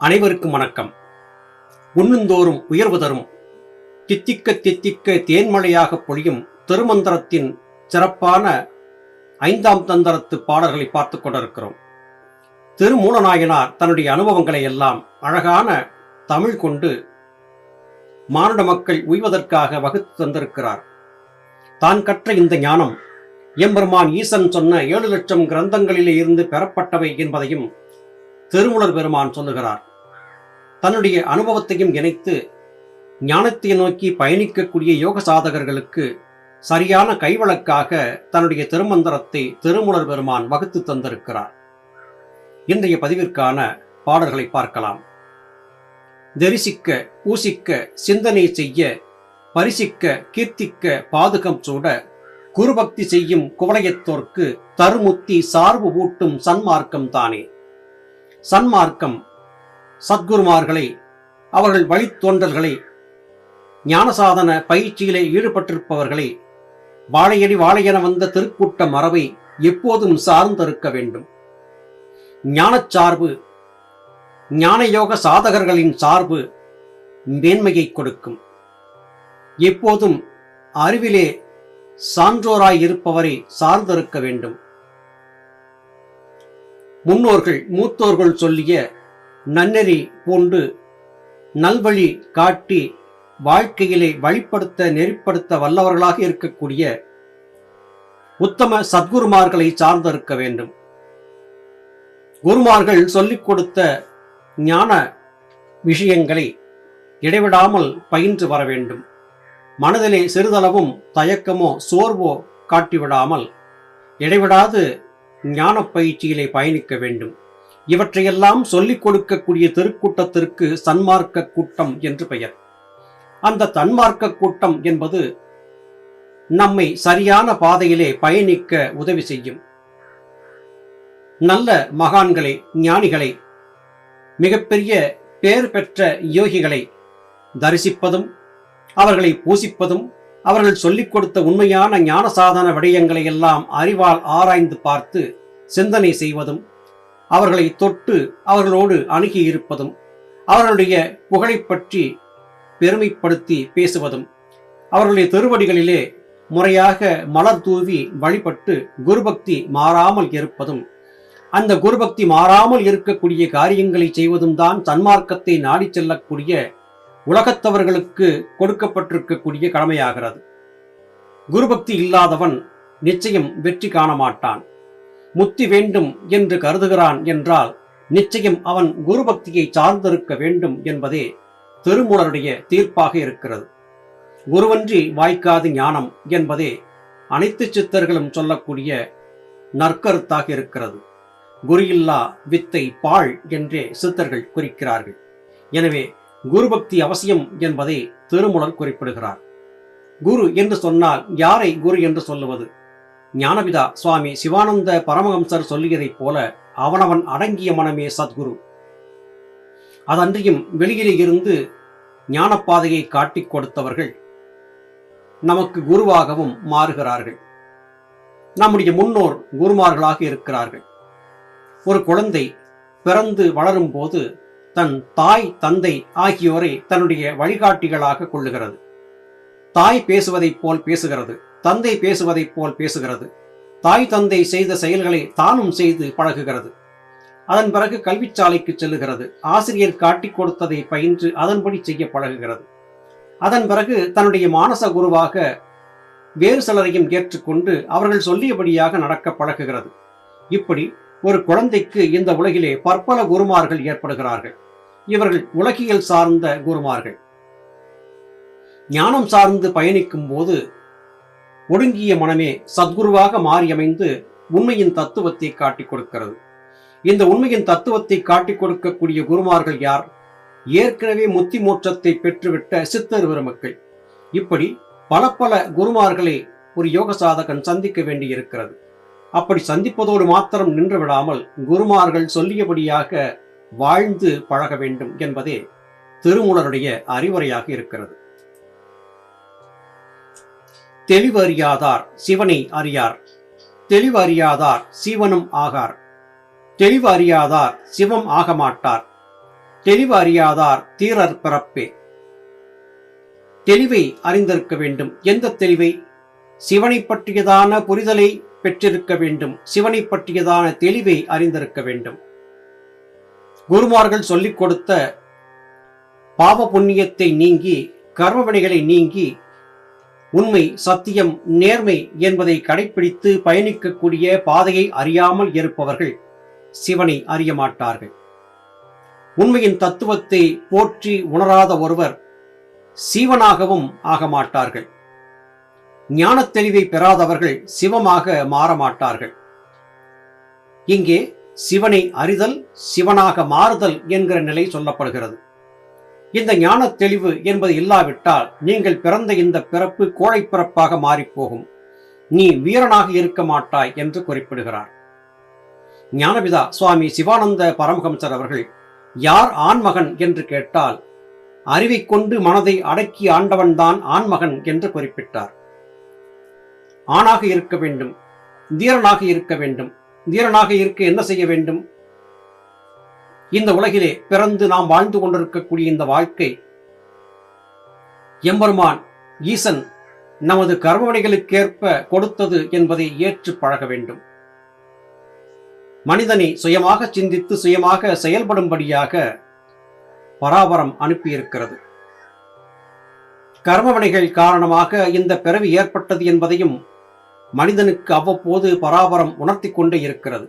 அனைவருக்கும் வணக்கம். உண்ணுந்தோறும் உயர்வு தரும் தித்திக்க தித்திக்க தேன்மழையாக பொழியும் திருமந்திரத்தின் சிறப்பான ஐந்தாம் தந்தரத்து பாடல்களை பார்த்து கொண்டிருக்கிறோம். திருமூலநாயனார் தன்னுடைய அனுபவங்களை எல்லாம் அழகான தமிழ் கொண்டு மானுட மக்கள் உய்வதற்காக வகுத்து தந்திருக்கிறார். தான் கற்ற இந்த ஞானம் எம்பெருமான் ஈசன் சொன்ன ஏழு லட்சம் கிரந்தங்களிலே இருந்து பெறப்பட்டவை என்பதையும் திருமுலர் பெருமான் சொல்லுகிறார். தன்னுடைய அனுபவத்தையும் இணைத்து ஞானத்தை நோக்கி பயணிக்கக்கூடிய யோக சாதகர்களுக்கு சரியான கைவழக்காக தன்னுடைய திருமந்திரத்தை திருமுலர் பெருமான் வகுத்து தந்திருக்கிறார். இன்றைய பதிவிற்கான பாடல்களை பார்க்கலாம். தரிசிக்க பூசிக்க சிந்தனை செய்ய பரிசிக்க கீர்த்திக்க பாதுகம் சூட குருபக்தி செய்யும் குவளையத்தோர்க்கு தருமுத்தி சார்பு ஊட்டும் சன்மார்க்கம் தானே. சன்மார்க்கம் சத்குருமார்களை அவர்கள் வழித்தோன்றல்களை ஞானசாதன பயிற்சியிலே ஈடுபட்டிருப்பவர்களை வாழையடி வாழையென வந்த திருக்கூட்ட மரபை எப்போதும் சார்ந்திருக்க வேண்டும். ஞானச்சார்பு ஞானயோக சாதகர்களின் சார்பு மேன்மையை கொடுக்கும். எப்போதும் அறிவிலே சான்றோராய் இருப்பவரை சார்ந்திருக்க வேண்டும். முன்னோர்கள் மூத்தோர்கள் சொல்லிய நன்னெறி பூண்டு நல்வழி காட்டி வாழ்க்கையிலே வழிப்படுத்த நெறிப்படுத்த வல்லவர்களாக இருக்கக்கூடிய உத்தம சத்குருமார்களை சார்ந்திருக்க வேண்டும். குருமார்கள் சொல்லிக் கொடுத்த ஞான விஷயங்களை இடைவிடாமல் பயின்று வர வேண்டும். மனதிலே சிறிதளவும் தயக்கமோ சோர்வோ காட்டிவிடாமல் இடைவிடாது ஞான பயிற்சியிலே பயணிக்க வேண்டும். இவற்றையெல்லாம் சொல்லிக் கொடுக்கக்கூடிய திருக்கூட்டத்திற்கு சன்மார்க்க கூட்டம் என்று பெயர். அந்த தன்மார்க்க கூட்டம் என்பது நம்மை சரியான பாதையிலே பயணிக்க உதவி செய்யும். நல்ல மகான்களை ஞானிகளை மிகப்பெரிய பேர் பெற்ற யோகிகளை தரிசிப்பதும் அவர்களை பூசிப்பதும் அவர்கள் சொல்லிக் கொடுத்த உண்மையான ஞான சாதன விடயங்களை எல்லாம் அறிவால் ஆராய்ந்து பார்த்து சிந்தனை செய்வதும் அவர்களை தொட்டு அவர்களோடு அணுகி இருப்பதும் அவர்களுடைய புகழை பற்றி பெருமைப்படுத்தி பேசுவதும் அவர்களுடைய திருவடிகளிலே முறையாக மலர் தூவி வழிபட்டு குருபக்தி மாறாமல் இருப்பதும் அந்த குருபக்தி மாறாமல் இருக்கக்கூடிய காரியங்களை செய்வதும் தான் தன்மார்க்கத்தை நாடி செல்லக்கூடிய உலகத்தவர்களுக்கு கொடுக்கப்பட்டிருக்கக்கூடிய கடமையாகிறது. குருபக்தி இல்லாதவன் நிச்சயம் வெற்றி காண மாட்டான் முத்தி வேண்டும் என்று கருதுகிறான் என்றால் நிச்சயம் அவன் குருபக்தியை சார்ந்திருக்க வேண்டும் என்பதே திருமூலருடைய தீர்ப்பாக இருக்கிறது. குருவன்றி வாய்க்காது ஞானம் என்பதே அனைத்து சித்தர்களும் சொல்லக்கூடிய நற்கருத்தாக இருக்கிறது. குரு இல்லா வித்தை பாழ் என்றே சித்தர்கள் குறிக்கிறார்கள். எனவே குருபக்தி அவசியம் என்பதை திருமுலர் குறிப்பிடுகிறார். குரு என்று சொன்னால் யாரை குரு என்று சொல்லுவது? ஞானபிதா சுவாமி சிவானந்த பரமஹம்சர் சொல்லியதைப் போல அவனவன் அடங்கிய மனமே சத்குரு. அதன்றியும் வெளியிலே இருந்து ஞானப்பாதையை காட்டிக் கொடுத்தவர்கள் நமக்கு குருவாகவும் மாறுகிறார்கள். நம்முடைய முன்னோர் குருமார்களாக இருக்கிறார்கள். ஒரு குழந்தை பிறந்து வளரும் போது தன் தாய் தந்தை ஆகியோரை தன்னுடைய வழிகாட்டிகளாக கொள்ளுகிறது. தாய் பேசுவதைப் போல் பேசுகிறது. தந்தை பேசுவதைப் போல் பேசுகிறது. தாய் தந்தை செய்த செயல்களை தானும் செய்து பழகுகிறது. அதன் பிறகு கல்விச்சாலைக்கு செல்லுகிறது. ஆசிரியர் காட்டிக் கொடுத்ததை பயின்று அதன்படி செய்ய பழகுகிறது. அதன் பிறகு தன்னுடைய மானச குருவாக வேறு சிலரையும் ஏற்றுக்கொண்டு அவர்கள் சொல்லியபடியாக நடக்க பழகுகிறது. இப்படி ஒரு குழந்தைக்கு இந்த உலகிலே பற்பல குருமார்கள் ஏற்படுகிறார்கள். இவர்கள் உலகியல் சார்ந்த குருமார்கள். ஞானம் சார்ந்து பயணிக்கும் போது ஒடுங்கிய மனமே சத்குருவாக மாறியமைந்து உண்மையின் தத்துவத்தை காட்டிக் கொடுக்கிறது. இந்த உண்மையின் தத்துவத்தை காட்டிக் கொடுக்கக்கூடிய குருமார்கள் யார்? ஏற்கனவே முத்தி மோட்சத்தை பெற்றுவிட்ட சித்தர் பெருமக்கள். இப்படி பல பல குருமார்களை ஒரு யோக சாதகன் சந்திக்க வேண்டியிருக்கிறது. அப்படி சந்திப்பதோடு மாத்திரம் நின்று விடாமல் குருமார்கள் சொல்லியபடியாக வாழ்ந்து பழக வேண்டும் என்பதே திருமூலருடைய அறிவுரையாக இருக்கிறது. தெளிவறியாதார் சிவனை அறியார். தெளிவறியாதார் சீவனும் ஆகார். தெளிவு அறியாதார் சிவம் ஆகமாட்டார். தெளிவறியாதார் தெளிவு அறியாதார் தீரர் பிறப்பே. தெளிவை அறிந்திருக்க வேண்டும். எந்த தெளிவை? சிவனை பற்றியதான புரிதலை பெற்றிருக்க வேண்டும். சிவனை பற்றியதான தெளிவை அறிந்திருக்க வேண்டும். குருமார்கள் சொல்லிக் கொடுத்த பாவ புண்ணியத்தை நீங்கி கர்மவினைகளை நீங்கி உண்மை சத்தியம் நேர்மை என்பதை கடைபிடித்து பயணிக்கக்கூடிய பாதையை அறியாமல் இருப்பவர்கள் சிவனை அறிய மாட்டார்கள். உண்மையின் தத்துவத்தை போற்றி உணராத ஒருவர் சீவனாகவும் ஆக மாட்டார்கள். ஞானத் தெளிவை பெறாதவர்கள் சிவமாக மாற மாட்டார்கள். இங்கே சிவனை அறிதல் சிவனாக மாறுதல் என்கிற நிலை சொல்லப்படுகிறது. இந்த ஞான தெளிவு என்பது இல்லாவிட்டால் நீங்கள் பிறந்த இந்த பிறப்பு கோழை பிறப்பாக மாறிப்போகும். நீ வீரனாக இருக்க மாட்டாய் என்று குறிப்பிடுகிறார். ஞானபிதா சுவாமி சிவானந்த பரமஹம்சர் அவர்கள் யார் ஆண்மகன்? என்று கேட்டால் அறிவை கொண்டு மனதை அடக்கி ஆண்டவன்தான் ஆண்மகன் என்று குறிப்பிட்டார். ஆணாக இருக்க வேண்டும் தீரனாக இருக்க வேண்டும் தீரனாக இருக்க என்ன செய்ய வேண்டும்? இந்த உலகிலே பிறந்து நாம் வாழ்ந்து கொண்டிருக்கக்கூடிய இந்த வாழ்க்கை எம்பெருமான் ஈசன் நமது கர்மவினைகளுக்கேற்ப கொடுத்தது என்பதை ஏற்று பழக வேண்டும். மனிதனை சுயமாக சிந்தித்து சுயமாக செயல்படும்படியாக பராபரம் அனுப்பியிருக்கிறது. கர்மவினைகள் காரணமாக இந்த பிறவி ஏற்பட்டது என்பதையும் மனிதனுக்கு அவ்வப்போது பராபரம் உணர்த்தி கொண்டே இருக்கிறது.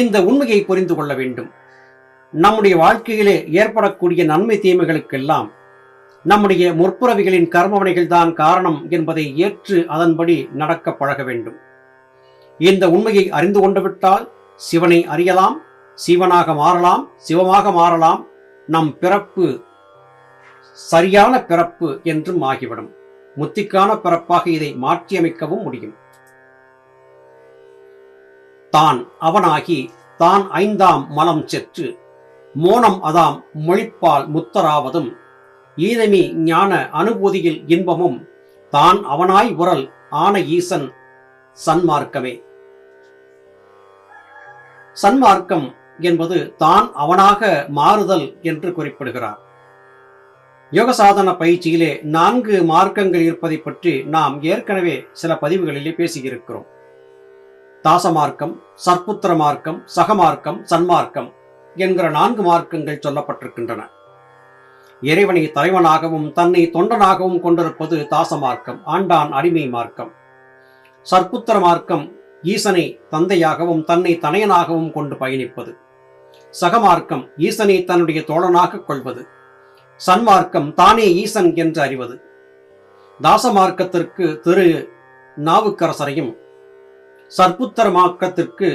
இந்த உண்மையை புரிந்து கொள்ள வேண்டும். நம்முடைய வாழ்க்கையிலே ஏற்படக்கூடிய நன்மை தீமைகளுக்கெல்லாம் நம்முடைய முற்புறவிகளின் கர்மவனைகள் தான் காரணம் என்பதை ஏற்று அதன்படி நடக்க பழக வேண்டும். இந்த உண்மையை அறிந்து கொண்டுவிட்டால் சிவனை அறியலாம் சிவனாக மாறலாம் சிவமாக மாறலாம். நம் பிறப்பு சரியான பிறப்பு என்றும் ஆகிவிடும். முத்திக்கான பிறப்பாக இதை மாற்றியமைக்கவும் முடியும். தான் அவனாகி தான் ஐந்தாம் மலம் செற்று. மோனம் அதாம் மொழிப்பால் முத்தராவதும். ஈனமி ஞான அனுபூதியில் இன்பமும் தான் அவனாய் உரல் ஆன ஈசன் சன்மார்க்கமே. சன்மார்க்கம் என்பது தான் அவனாக மாறுதல் என்று குறிப்பிடுகிறார். யோகசாதன பயிற்சியிலே நான்கு மார்க்கங்கள் இருப்பதை பற்றி நாம் ஏற்கனவே சில பதிவுகளிலே பேசியிருக்கிறோம். தாசமார்க்கம் சர்ப்புத்திர மார்க்கம் சகமார்க்கம் சன்மார்க்கம் என்கிற நான்கு மார்க்கங்கள் சொல்லப்பட்டிருக்கின்றன. இறைவனை தலைவனாகவும் தன்னை தொண்டனாகவும் கொண்டிருப்பது தாசமார்க்கம் ஆண்டான் அடிமை மார்க்கம். சர்ப்புத்திர மார்க்கம் ஈசனை தந்தையாகவும் தன்னை தனையனாகவும் கொண்டு பயணிப்பது. சகமார்க்கம் ஈசனை தன்னுடைய தோழனாக கொள்வது. சன்மார்க்கம் தானே ஈசன் என்று அறிவது. தாசமார்க்கத்திற்கு திரு நாவுக்கரசரையும் சர்ப்புத்தர மார்க்கத்திற்கு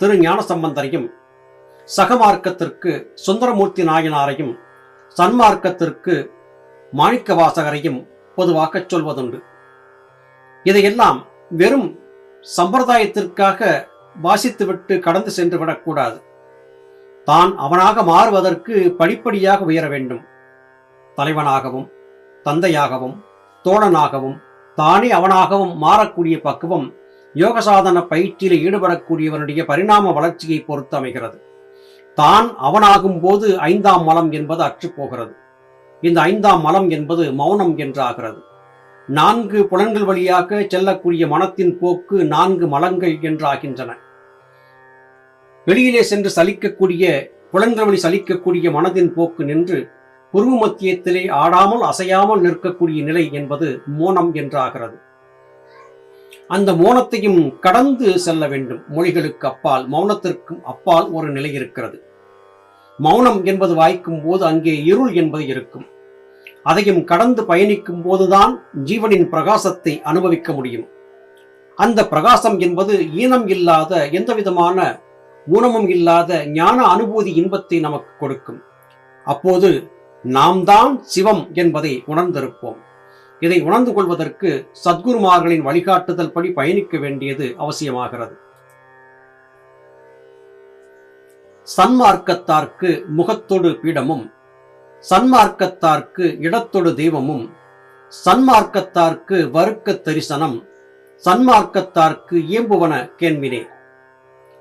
திரு ஞானசம்பந்தரையும் சகமார்க்கத்திற்கு சுந்தரமூர்த்தி நாயனாரையும் சன்மார்க்கத்திற்கு மாணிக்க வாசகரையும் பொதுவாக சொல்வதுண்டு. இதையெல்லாம் வெறும் சம்பிரதாயத்திற்காக வாசித்துவிட்டு கடந்து சென்று விடக்கூடாது. தான் அவனாக மாறுவதற்கு படிப்படியாக உயர வேண்டும். தலைவனாகவும் தந்தையாகவும் தோழனாகவும் தானே அவனாகவும் மாறக்கூடிய பக்குவம் யோக சாதன பயிற்சியில் ஈடுபடக்கூடியவனுடைய பரிணாம வளர்ச்சியை பொறுத்து அமைகிறது. தான் அவனாகும் போது ஐந்தாம் மலம் என்பது அற்றுப்போகிறது. இந்த ஐந்தாம் மலம் என்பது மௌனம் என்றாகிறது. நான்கு புலன்கள் வழியாக செல்லக்கூடிய மனத்தின் போக்கு நான்கு மலங்கள் என்றாகின்றன. வெளியிலே சென்று சலிக்கக்கூடிய புலன்கள் வழி சலிக்கக்கூடிய மனதின் போக்கு நின்று குருவு மத்தியத்திலே ஆடாமல் அசையாமல் நிற்கக்கூடிய நிலை என்பது மோனம் என்றாகிறது. அந்த மோனத்தையும் கடந்து செல்ல வேண்டும். மொழிகளுக்கு அப்பால் மௌனத்திற்கும் அப்பால் ஒரு நிலை இருக்கிறது. மௌனம் என்பது வாய்க்கும் போது அங்கே இருள் என்பது இருக்கும். அதையும் கடந்து பயணிக்கும் போதுதான் ஜீவனின் பிரகாசத்தை அனுபவிக்க முடியும். அந்த பிரகாசம் என்பது ஈனம் இல்லாத எந்த விதமான ஊனமும் இல்லாத ஞான அனுபூதி இன்பத்தை நமக்கு கொடுக்கும். அப்போது நாம் தான் சிவம் என்பதை உணர்ந்திருப்போம். இதை உணர்ந்து கொள்வதற்கு சத்குருமார்களின் வழிகாட்டுதல் படி பயணிக்க வேண்டியது அவசியமாகிறது. சன்மார்க்கத்தார்க்கு முகத்தொடு பீடமும் சன்மார்க்கத்தார்க்கு இடத்தொடு தெய்வமும் சன்மார்க்கத்தார்க்கு வருக்க தரிசனம் சன்மார்க்கத்தார்க்கு இயம்புவன கேள்வினே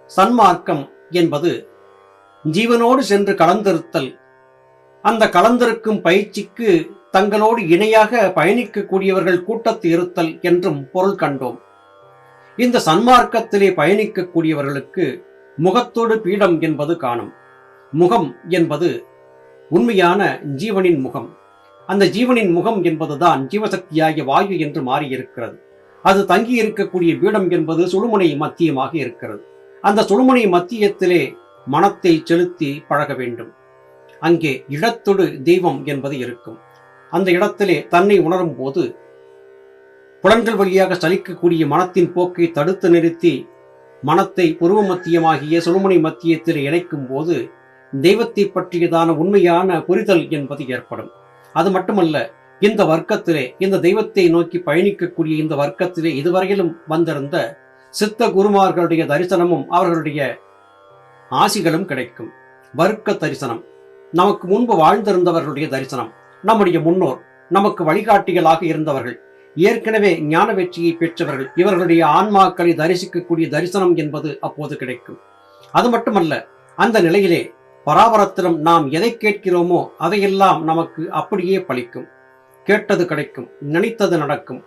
சன்மார்க்கம் என்பது ஜீவனோடு சென்று கலந்திருத்தல் அந்த கலந்திருக்கும் பயிற்சிக்கு தங்களோடு இணையாக பயணிக்கக்கூடியவர்கள் கூட்டத்து இருத்தல் என்றும் பொருள் கண்டோம். இந்த சன்மார்க்கத்திலே பயணிக்கக்கூடியவர்களுக்கு முகத்தோடு பீடம் என்பது காணும். முகம் என்பது உண்மையான ஜீவனின் முகம். அந்த ஜீவனின் முகம் என்பதுதான் ஜீவசக்தியாகிய வாயு என்று மாறியிருக்கிறது. அது தங்கி இருக்கக்கூடிய பீடம் என்பது சுழுமுனை மத்தியமாக இருக்கிறது. அந்த சுழுமுனை மத்தியத்திலே மனத்தை செலுத்தி பழக வேண்டும். அங்கே இடத்தொடு தெய்வம் என்பது இருக்கும். அந்த இடத்திலே தன்னை உணரும் போது புலன்கள் வழியாக சலிக்கக்கூடிய மனத்தின் போக்கை தடுத்து நிறுத்தி மனத்தை புருவ மத்தியமாகிய சுழுமுனை மத்தியத்தில் இணைக்கும் போது தெய்வத்தை பற்றியதான உண்மையான புரிதல் என்பது ஏற்படும். அது மட்டுமல்ல இந்த வர்க்கத்திலே இந்த தெய்வத்தை நோக்கி பயணிக்கக்கூடிய இந்த வர்க்கத்திலே இதுவரையிலும் வந்திருந்த சித்த குருமார்களுடைய தரிசனமும் அவர்களுடைய ஆசிகளும் கிடைக்கும். வர்க்க தரிசனம். நமக்கு முன்பு வாழ்ந்திருந்தவர்களுடைய தரிசனம். நம்முடைய முன்னோர் நமக்கு வழிகாட்டிகளாக இருந்தவர்கள் ஏற்கனவே ஞான வெற்றியை பெற்றவர்கள் இவர்களுடைய ஆன்மாக்களை தரிசிக்கக்கூடிய தரிசனம் என்பது அப்போது கிடைக்கும். அது மட்டுமல்ல அந்த நிலையிலே பராபரத்திலும் நாம் எதை கேட்கிறோமோ அதையெல்லாம் நமக்கு அப்படியே பழிக்கும். கேட்டது கிடைக்கும் நினைத்தது நடக்கும்.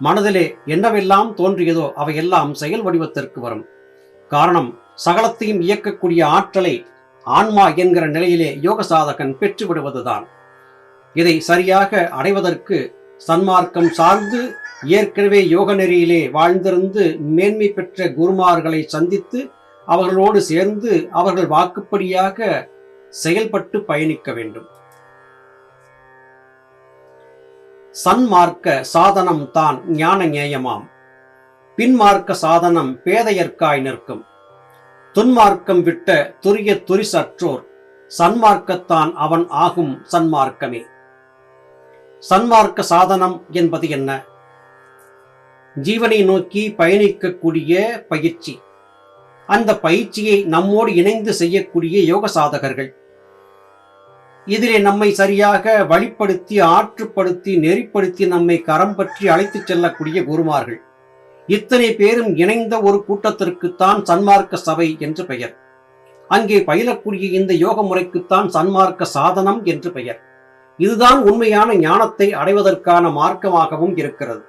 மனதிலே என்னவெல்லாம் தோன்றியதோ அவையெல்லாம் செயல் வடிவத்திற்கு வரும். காரணம் சகலத்தையும் இயக்கக்கூடிய ஆற்றலை ஆன்மா என்கிற நிலையிலே யோக சாதகன் பெற்று விடுவதுதான் இதை சரியாக அடைவதற்கு சன்மார்க்கம் சார்ந்து ஏற்கனவே யோக நெறியிலே வாழ்ந்திருந்து மேன்மை பெற்ற குருமார்களை சந்தித்து அவர்களோடு சேர்ந்து அவர்கள் வாக்குப்படியாக செயல்பட்டு பயணிக்க வேண்டும். சன்மார்க்க சாதனம் தான் ஞான ஞேயமாம். பின்மார்க்க சாதனம் பேதையற்காய் நிற்கும். துன்மார்க்கம் விட்ட துரிய துரிசற்றோர் சன்மார்க்கத்தான் அவன் ஆகும் சன்மார்க்கமே. சன்மார்க்க சாதனம் என்பது என்ன? ஜீவனை நோக்கி பயணிக்கக்கூடிய பயிற்சி. அந்த பயிற்சியை நம்மோடு இணைந்து செய்யக்கூடிய யோக சாதகர்கள். இதிலே நம்மை சரியாக வழிப்படுத்தி ஆற்றுப்படுத்தி நெறிப்படுத்தி நம்மை கரம் பற்றி அழைத்துச் செல்லக்கூடிய குருமார்கள். இத்தனை பேரும் இணைந்த ஒரு கூட்டத்திற்குத்தான் சன்மார்க்க சபை என்று பெயர். அங்கே பயிலக்கூடிய இந்த யோக முறைக்குத்தான் சன்மார்க்க சாதனம் என்று பெயர். இதுதான் உண்மையான ஞானத்தை அடைவதற்கான மார்க்கமாகவும் இருக்கிறது.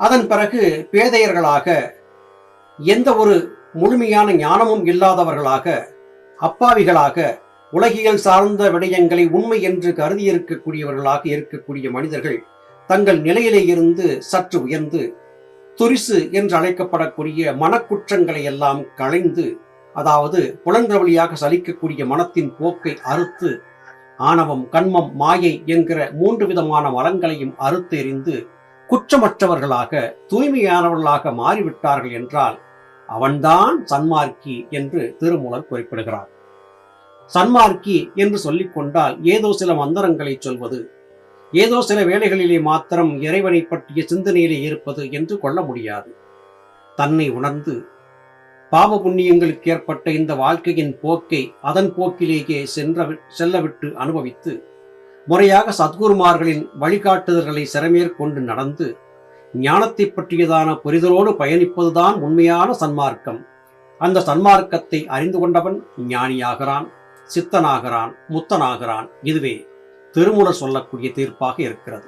அதன் பிறகு பேதையர்களாக எந்த ஒரு முழுமையான ஞானமும் இல்லாதவர்களாக அப்பாவிகளாக உலகியல் சார்ந்த விடயங்களை உண்மை என்று கருதியிருக்கக்கூடியவர்களாக இருக்கக்கூடிய மனிதர்கள் தங்கள் நிலையிலே இருந்து சற்று உயர்ந்து துரிசு என்று அழைக்கப்படக்கூடிய மனக்குற்றங்களை எல்லாம் களைந்து அதாவது புலன்ற வழியாக சலிக்கக்கூடிய மனத்தின் போக்கை அறுத்து ஆணவம் கண்மம் மாயை என்கிற மூன்று விதமான மரங்களையும் அறுத்து எறிந்து குற்றமற்றவர்களாக தூய்மையானவர்களாக மாறிவிட்டார்கள் என்றால் அவன்தான் சன்மார்க்கி என்று திருமூலர் குறிப்பிடுகிறார். சன்மார்க்கி என்று சொல்லிக்கொண்டால் ஏதோ சில மந்திரங்களை சொல்வது ஏதோ சில வேளைகளிலே மாத்திரம் இறைவனை பற்றிய சிந்தனையிலே இருப்பது என்று கொள்ள முடியாது. தன்னை உணர்ந்து பாவ புண்ணியங்களுக்கு ஏற்பட்ட இந்த வாழ்க்கையின் போக்கை அதன் போக்கிலேயே சென்ற செல்லவிட்டு அனுபவித்து முறையாக சத்குருமார்களின் வழிகாட்டுதல்களை சிறமேற்கொண்டு நடந்து ஞானத்தை பற்றியதான புரிதலோடு பயணிப்பதுதான் உண்மையான சன்மார்க்கம். அந்த சன்மார்க்கத்தை அறிந்து கொண்டவன் ஞானியாகிறான் சித்தனாகிறான் முத்தனாகிறான். இதுவே திருமூலர் சொல்லக்கூடிய தீர்ப்பாக இருக்கிறது.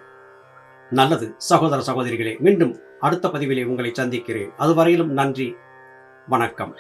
நல்லது சகோதர சகோதரிகளே மீண்டும் அடுத்த பதிவிலே உங்களை சந்திக்கிறேன். அதுவரையிலும் நன்றி. வணக்கம்.